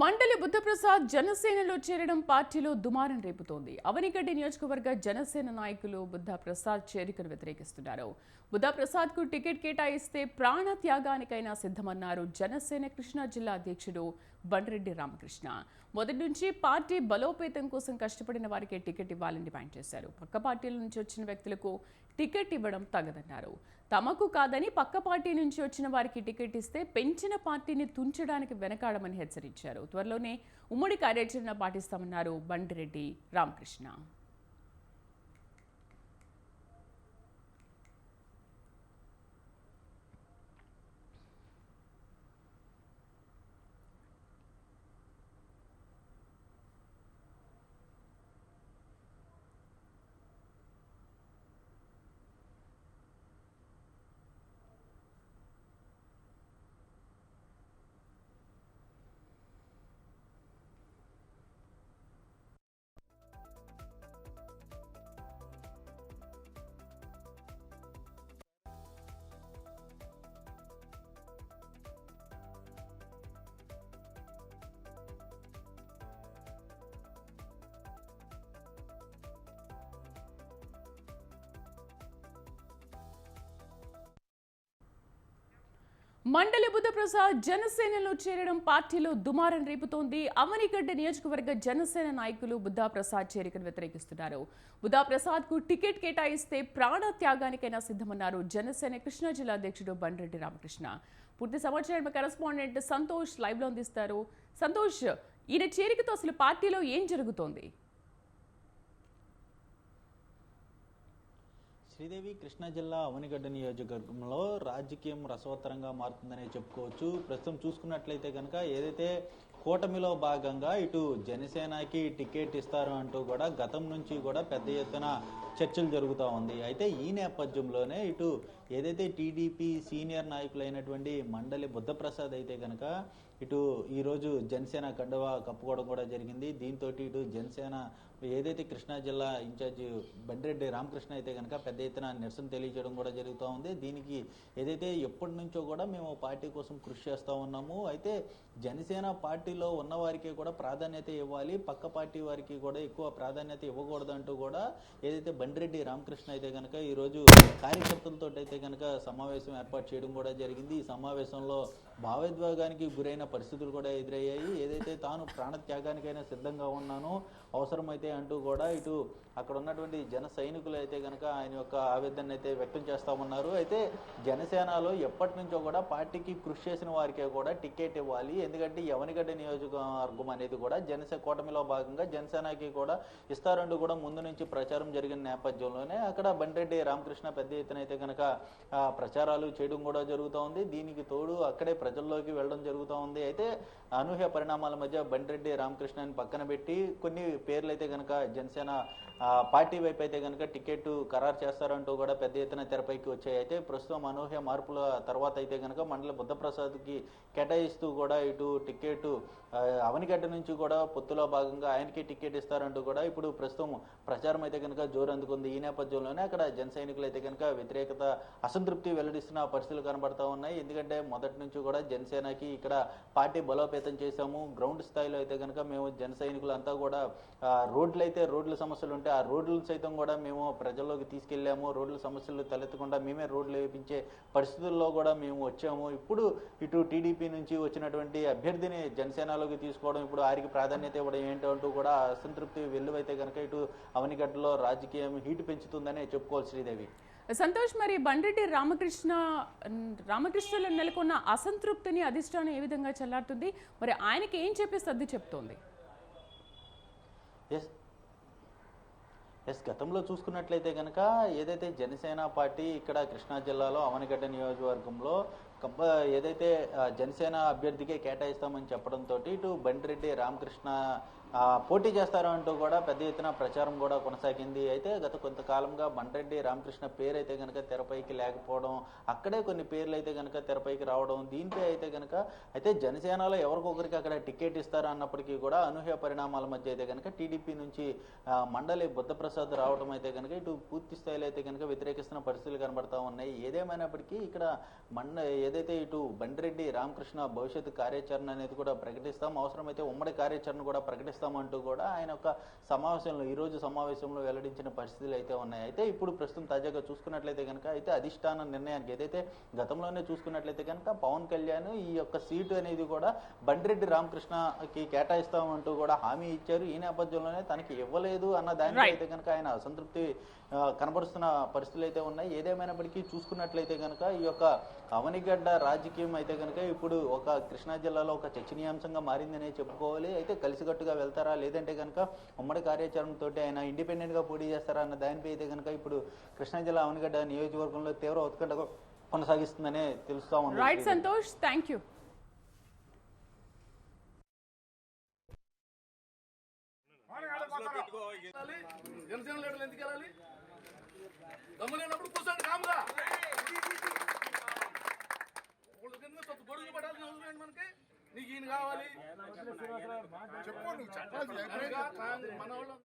మండలి బుద్ధప్రసాద్ జనసేనలో చేరడం పార్టీలో దుమారం రేపుతోంది. అవనిగడ్డి నియోజకవర్గ జనసేన నాయకులు బుద్ధప్రసాద్ చేరికను వ్యతిరేకిస్తున్నారు. బుద్ధప్రసాద్కు టికెట్ కేటాయిస్తే ప్రాణ త్యాగానికైనా సిద్ధమన్నారు జనసేన కృష్ణా జిల్లా అధ్యక్షుడు బండ్రెడ్డి రామకృష్ణ. మొదటి నుంచి పార్టీ బలోపేతం కోసం కష్టపడిన వారికి టికెట్ ఇవ్వాలని డిమాండ్ చేశారు. పక్క పార్టీల నుంచి వచ్చిన వ్యక్తులకు టికెట్ ఇవ్వడం తగదన్నారు. తమకు కాదని పక్క పార్టీ నుంచి వచ్చిన వారికి టికెట్ ఇస్తే పెంచిన పార్టీని తుంచడానికి వెనకాడమని హెచ్చరించారు. త్వరలోనే ఉమ్మడి కార్యాచరణ పాటిస్తామన్నారు బండిరెడ్డి రామకృష్ణ. మండలి బుద్ధప్రసాద్ జనసేనలో చేరడం పార్టీలో దుమారం రేపుతోంది. అవనిగడ్డ నియోజకవర్గ జనసేన నాయకులు బుద్ధాప్రసాద్ చేరికను వ్యతిరేకిస్తున్నారు. బుద్ధాప్రసాద్కు టికెట్ కేటాయిస్తే ప్రాణ త్యాగానికైనా సిద్ధమన్నారు జనసేన కృష్ణా జిల్లా అధ్యక్షుడు బండ్రెడ్డి రామకృష్ణ. పూర్తి సమాచారం కరెస్పాండెంట్ సంతోష్ లైవ్లో అందిస్తారు. సంతోష్ ఈయన చేరికతో అసలు పార్టీలో ఏం జరుగుతోంది? శ్రీదేవి కృష్ణా జిల్లా అవనిగడ్డ నియోజకవర్గంలో రాజకీయం రసవత్తరంగా మారుతుందనే చెప్పుకోవచ్చు. ప్రస్తుతం చూసుకున్నట్లయితే కనుక ఏదైతే కూటమిలో భాగంగా ఇటు జనసేనకి టికెట్ ఇస్తారు అంటూ కూడా గతం నుంచి కూడా పెద్ద ఎత్తున చర్చలు జరుగుతూ ఉంది. అయితే ఈ నేపథ్యంలోనే ఇటు ఏదైతే టీడీపీ సీనియర్ నాయకులైనటువంటి మండలి బుద్ధప్రసాద్ అయితే కనుక ఇటు ఈరోజు జనసేన కండువా కప్పుకోవడం కూడా జరిగింది. దీంతో ఇటు జనసేన ఏదైతే కృష్ణా జిల్లా ఇన్ఛార్జి బండిరెడ్డి రామకృష్ణ అయితే కనుక పెద్ద ఎత్తున నిరసన తెలియజేయడం కూడా జరుగుతూ ఉంది. దీనికి ఏదైతే ఎప్పటి నుంచో కూడా మేము పార్టీ కోసం కృషి చేస్తూ ఉన్నాము. అయితే జనసేన పార్టీలో ఉన్న వారికి కూడా ప్రాధాన్యత ఇవ్వాలి. పక్క పార్టీ వారికి కూడా ఎక్కువ ప్రాధాన్యత ఇవ్వకూడదు అంటూ కూడా ఏదైతే బండిరెడ్డి రామకృష్ణ అయితే కనుక ఈరోజు కార్యకర్తలతో అయితే కనుక సమావేశం ఏర్పాటు చేయడం కూడా జరిగింది. ఈ సమావేశంలో భావోద్వేగానికి గురైన పరిస్థితులు కూడా ఎదురయ్యాయి. ఏదైతే తాను ప్రాణత్యాగానికైనా సిద్ధంగా ఉన్నానో అవసరమైతే అంటూ కూడా ఇటు అక్కడ ఉన్నటువంటి జన సైనికులు అయితే కనుక ఆయన యొక్క ఆవేదన అయితే వ్యక్తం చేస్తామన్నారు అయితే జనసేనలో ఎప్పటి నుంచో కూడా పార్టీకి కృషి చేసిన వారికే కూడా టికెట్ ఇవ్వాలి. ఎందుకంటే యవనిగడ్డ నియోజకవర్గం అనేది కూడా జనసేన కూటమిలో భాగంగా జనసేనకి కూడా ఇస్తారంటూ కూడా ముందు నుంచి ప్రచారం జరిగిన నేపథ్యంలోనే అక్కడ బండ్రెడ్డి రామకృష్ణ పెద్ద ఎత్తున అయితే కనుక ప్రచారాలు చేయడం కూడా జరుగుతూ ఉంది. దీనికి తోడు అక్కడే ప్రజల్లోకి వెళ్ళడం జరుగుతూ ఉంది. అయితే అనూహ్య పరిణామాల మధ్య బండిరెడ్డి రామకృష్ణని పక్కన పెట్టి కొన్ని పేర్లు అయితే కనుక జనసేన పార్టీ వైపు అయితే కనుక టికెట్ ఖరారు చేస్తారంటూ కూడా పెద్ద ఎత్తున తెరపైకి వచ్చాయి. అయితే ప్రస్తుతం అనూహ్య మార్పుల తర్వాత అయితే కనుక మండలి బుద్ధప్రసాద్కి కేటాయిస్తూ కూడా ఇటు టికెట్ అవనిగడ్డ నుంచి కూడా పొత్తులో భాగంగా ఆయనకి టికెట్ ఇస్తారంటూ కూడా ఇప్పుడు ప్రస్తుతం ప్రచారం అయితే కనుక జోరు అందుకుంది ఈ నేపథ్యంలోనే అక్కడ జన సైనికులు అయితే కనుక వ్యతిరేకత అసంతృప్తి వెల్లడిస్తున్న పరిస్థితులు కనబడతా ఉన్నాయి. ఎందుకంటే మొదటి నుంచి కూడా జనసేనకి ఇక్కడ పార్టీ బలోపేతం చేశాము. గ్రౌండ్ స్థాయిలో అయితే కనుక మేము జన సైనికులంతా కూడా రోడ్లు అయితే రోడ్ల సమస్యలు ఉంటాయి ఉంటే ఆ రోడ్లు సైతం కూడా మేము ప్రజల్లోకి తీసుకెళ్ళాము. రోడ్ల సమస్యలు తలెత్తకుండా మేమే రోడ్లు వేయించే పరిస్థితుల్లో కూడా మేము వచ్చాము. ఇప్పుడు ఇటు టీడీపీ నుంచి వచ్చినటువంటి అభ్యర్థిని జనసేనలోకి తీసుకోవడం ఇప్పుడు వారికి ప్రాధాన్యత ఇవ్వడం ఏంటంటూ కూడా అసంతృప్తి వెల్లువైతే కనుక ఇటు అవనిగడ్డలో రాజకీయం హీటు పెంచుతుందని చెప్పుకోవాలి శ్రీదేవి. సంతోష్ మరి బండ్రెడ్డి రామకృష్ణ రామకృష్ణలో నెలకొన్న అసంతృప్తిని అధిష్టానం ఏ విధంగా చల్లారుతుంది మరి ఆయనకి ఏం చెప్పి సర్ది చెప్తోంది? ఎస్ ఎస్ గతంలో చూసుకున్నట్లయితే కనుక ఏదైతే జనసేన పార్టీ ఇక్కడ కృష్ణా జిల్లాలో అవనిగడ్డ నియోజకవర్గంలో కంప ఏదైతే జనసేన అభ్యర్థికే కేటాయిస్తామని చెప్పడంతో ఇటు బండిరెడ్డి రామకృష్ణ పోటీ చేస్తారు అంటూ కూడా పెద్ద ఎత్తున ప్రచారం కూడా కొనసాగింది. అయితే గత కొంతకాలంగా బండ్రెడ్డి రామకృష్ణ పేరు అయితే కనుక తెరపైకి లేకపోవడం అక్కడే కొన్ని పేర్లు అయితే కనుక తెరపైకి రావడం దీనిపై అయితే కనుక అయితే జనసేనలో ఎవరికొకరికి అక్కడ టికెట్ ఇస్తారు అన్నప్పటికీ కూడా అనూహ్య పరిణామాల మధ్య అయితే కనుక టీడీపీ నుంచి మండలి బుద్ధప్రసాద్ రావడం అయితే కనుక ఇటు పూర్తి స్థాయిలో అయితే కనుక వ్యతిరేకిస్తున్న పరిస్థితులు కనబడతా ఉన్నాయి. ఏదేమైనప్పటికీ ఇక్కడ మండ ఏదైతే ఇటు బండ్రెడ్డి రామకృష్ణ భవిష్యత్ కార్యాచరణ అనేది కూడా ప్రకటిస్తాం అవసరమైతే ఉమ్మడి కార్యాచరణ కూడా ప్రకటిస్తామంటూ కూడా ఆయన ఒక సమావేశంలో ఈ రోజు సమావేశంలో వెల్లడించిన పరిస్థితులు అయితే ఉన్నాయి. అయితే ఇప్పుడు ప్రస్తుతం తాజాగా చూసుకున్నట్లయితే కనుక అయితే అధిష్టాన నిర్ణయానికి ఏదైతే గతంలోనే చూసుకున్నట్లయితే కనుక పవన్ కళ్యాణ్ ఈ యొక్క సీటు అనేది కూడా బండిరెడ్డి రామకృష్ణకి కేటాయిస్తామంటూ కూడా హామీ ఇచ్చారు. ఈ నేపథ్యంలోనే తనకి ఇవ్వలేదు అన్న దానిపై. అయితే కనుక ఆయన అసంతృప్తి కనబరుస్తున్న పరిస్థితులు అయితే ఉన్నాయి. ఏదేమైనప్పటికీ చూసుకున్నట్లయితే కనుక ఈ యొక్క అవనిగడ్డ రాజకీయం అయితే కనుక ఇప్పుడు ఒక కృష్ణా జిల్లాలో ఒక చర్చనీయాంశంగా మారిందనే చెప్పుకోవాలి. అయితే కలిసికట్టుగా వెళ్తారా? లేదంటే కనుక ఉమ్మడి కార్యాచరణతో ఆయన ఇండిపెండెంట్గా పోటీ చేస్తారా అన్న దానిపై అయితే కనుక ఇప్పుడు కృష్ణా జిల్లా అవనిగడ్డ నియోజకవర్గంలో తీవ్ర ఉత్కంఠ కొనసాగిస్తుందనే తెలుస్తా ఉంది. Right Santosh thank you Janasena లీడర్లు ఎందుకు వెళ్ళాలి? దమ్ము లేనప్పుడు కూర్చోండి కాముగా ఒకళ్ళ కింద కొంత గొడుగు పడాల్సిన అవసరం ఏంటి మనకి? నీకు ఈయన కావాలి. చెప్పు నువ్వు చెప్పాలి